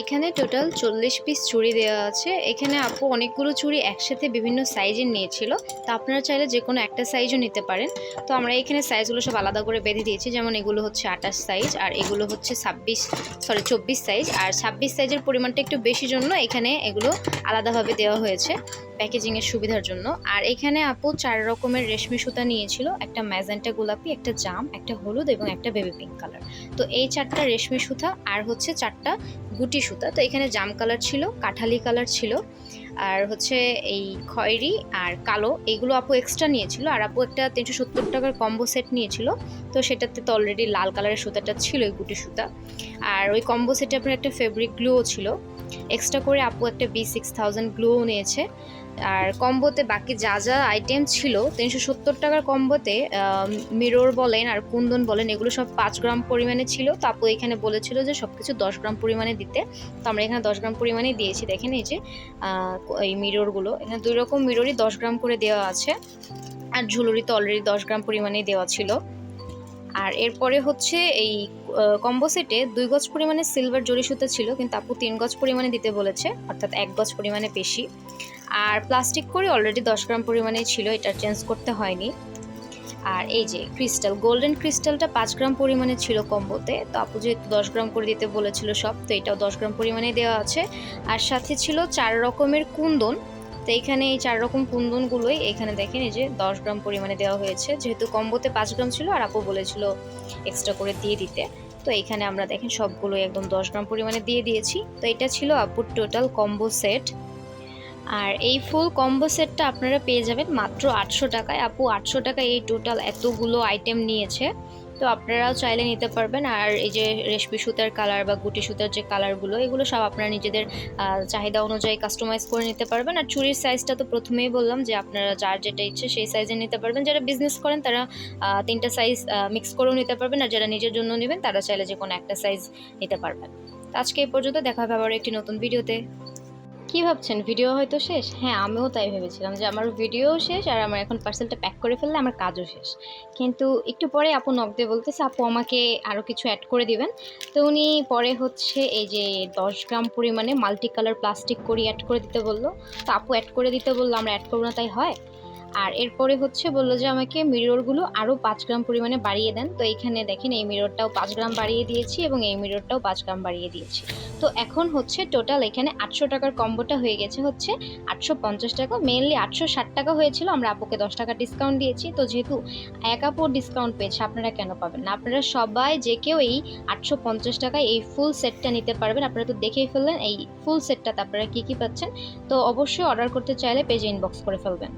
এখানে টোটাল চল্লিশ পিস চুড়ি দেওয়া আছে। এখানে আপু অনেকগুলো চুড়ি একসাথে বিভিন্ন সাইজের নিয়েছিল। তো আপনারা চাইলে যে কোনো একটা সাইজও নিতে পারেন। তো আমরা এখানে সাইজগুলো সব আলাদা করে বেঁধে দিয়েছি। যেমন এগুলো হচ্ছে আঠাশ সাইজ আর এগুলো হচ্ছে ছাব্বিশ সরি চব্বিশ সাইজ আর ছাব্বিশ সাইজের পরিমাণটা একটু বেশি জন্য এখানে এগুলো আলাদাভাবে দেওয়া হয়েছে। প্যাকেজিংয়ের সুবিধার জন্য। আর এখানে আপু চার রকমের রেশমি সুতা নিয়েছিল। একটা ম্যাজেন্টা গোলাপি, একটা জাম, একটা হলুদ এবং একটা বেবি পিঙ্ক কালার তো এই চারটা রেশমি সুতা আর হচ্ছে চারটা গুটি সুতা। তো এখানে জাম কালার ছিল, কাঠালি কালার ছিল, আর হচ্ছে এই খয়েরি আর কালো এইগুলো আপু এক্সট্রা নিয়েছিল। আর আপু একটা তিনশো সত্তর টাকার কম্বো সেট নিয়েছিল। তো সেটাতে তো অলরেডি লাল কালারের সুতাটা ছিল ওই গুটি সুতা। আর ওই কম্বো সেটে আপনার একটা ফেব্রিক গ্লুও ছিল। এক্সট্রা করে আপু একটা বি সিক্স থাউজেন্ড গ্লুও নিয়েছে। আর কম্বোতে বাকি যা যা আইটেম ছিল, তিনশো সত্তর টাকার কম্বোতে মিরর বলেন আর কুন্দন বলেন, এগুলো সব পাঁচ গ্রাম পরিমাণে ছিল। তো আপু এখানে বলেছিল যে সব কিছু দশ গ্রাম পরিমাণে দিতে। তো আমরা এখানে দশ গ্রাম পরিমাণে দিয়েছি। দেখেন এই যে এই মিররগুলো এখানে দুই রকম মিররই দশ গ্রাম করে দেওয়া আছে। আর ঝুলুরি তো অলরেডি দশ গ্রাম পরিমাণেই দেওয়া ছিল। আর এরপরে হচ্ছে এই কম্বো সেটে দুই গজ পরিমাণে সিলভার জরি সুতা ছিল, কিন্তু আপু তিন গজ পরিমাণে দিতে বলেছে, অর্থাৎ এক গজ পরিমাণে বেশি। আর প্লাস্টিক করে অলরেডি দশ গ্রাম পরিমাণে ছিল, এটা চেঞ্জ করতে হয়নি। আর এই যে ক্রিস্টাল গোল্ডেন ক্রিস্টালটা পাঁচ গ্রাম পরিমাণে ছিল কম্বোতে, তো আপু যেহেতু দশ গ্রাম করে দিতে বলেছিল সব, তো এটাও দশ গ্রাম পরিমাণে দেওয়া আছে। আর সাথে ছিল চার রকমের কুন্দন তো এইখানে এই চার রকম কুন্দনগুলোই এখানে দেখেন, এই যে দশ গ্রাম পরিমাণে দেওয়া হয়েছে। যেহেতু কম্বোতে পাঁচ গ্রাম ছিল, আর আপু বলেছিল এক্সট্রা করে দিয়ে দিতে। তো এখানে আমরা দেখেন সবগুলোই একদম দশ গ্রাম পরিমাণে দিয়ে দিয়েছি। তো এটা ছিল আপুর টোটাল কম্বো সেট আর এই ফুল কম্বো সেটটা আপনারা পেয়ে যাবেন মাত্র আটশো টাকায়। আপু আটশো টাকায় এই টোটাল এতগুলো আইটেম নিয়েছে। তো আপনারাও চাইলে নিতে পারবেন। আর এই যে রেশমি সুতার কালার বা গুটি সুতার যে কালারগুলো এগুলো সব আপনারা নিজেদের চাহিদা অনুযায়ী কাস্টমাইজ করে নিতে পারবেন। আর চুরির সাইজটা তো প্রথমেই বললাম যে আপনারা যার যেটা ইচ্ছে সেই সাইজে নিতে পারবেন। যারা বিজনেস করেন তারা তিনটা সাইজ মিক্স করেও নিতে পারবেন। আর যারা নিজের জন্য নেবেন তারা চাইলে যে কোনো একটা সাইজ নিতে পারবেন। আজকে এই পর্যন্ত দেখা হবে আবার একটি নতুন ভিডিওতে কি ভাবছেন? ভিডিও হয়তো শেষ? হ্যাঁ আমিও তাই ভেবেছিলাম যে আমার ভিডিও শেষ আর আমার এখন পার্সেলটা প্যাক করে ফেললে আমার কাজও শেষ। কিন্তু একটু পরে আপু নক দিয়ে বলতেছে, আপু আমাকে আরও কিছু অ্যাড করে দিবেন? তো উনি পরে হচ্ছে এই যে দশ গ্রাম পরিমাণে মাল্টি কালার প্লাস্টিক করি অ্যাড করে দিতে বলল। তো আপু অ্যাড করে দিতে বলল, আমরা অ্যাড করব না, তাই হয়? আর এরপরে হচ্ছে বলল যে আমাকে মিররগুলো আরও পাঁচ গ্রাম পরিমাণে বাড়িয়ে দেন। তো এখানে দেখেন এই মিররটাও পাঁচ গ্রাম বাড়িয়ে দিয়েছি এবং এই মিররটাও পাঁচ গ্রাম বাড়িয়ে দিয়েছি। তো এখন হচ্ছে টোটাল এখানে আটশো টাকার কম্বোটা হয়ে গেছে হচ্ছে আটশো পঞ্চাশ টাকা। মেনলি আটশো ষাট টাকা হয়েছিল, আমরা আপুকে দশ টাকা ডিসকাউন্ট দিয়েছি। তো যেহেতু এক আপুর ডিসকাউন্ট পেয়েছে, আপনারা কেন পাবেন না? আপনারা সবাই যে কেউ এই আটশো পঞ্চাশ টাকায় এই ফুল সেটটা নিতে পারবেন। আপনারা তো দেখেই ফেললেন, এই ফুল সেটটাতে আপনারা কী কী পাচ্ছেন? তো অবশ্যই অর্ডার করতে চাইলে পেজে ইনবক্স করে ফেলবেন।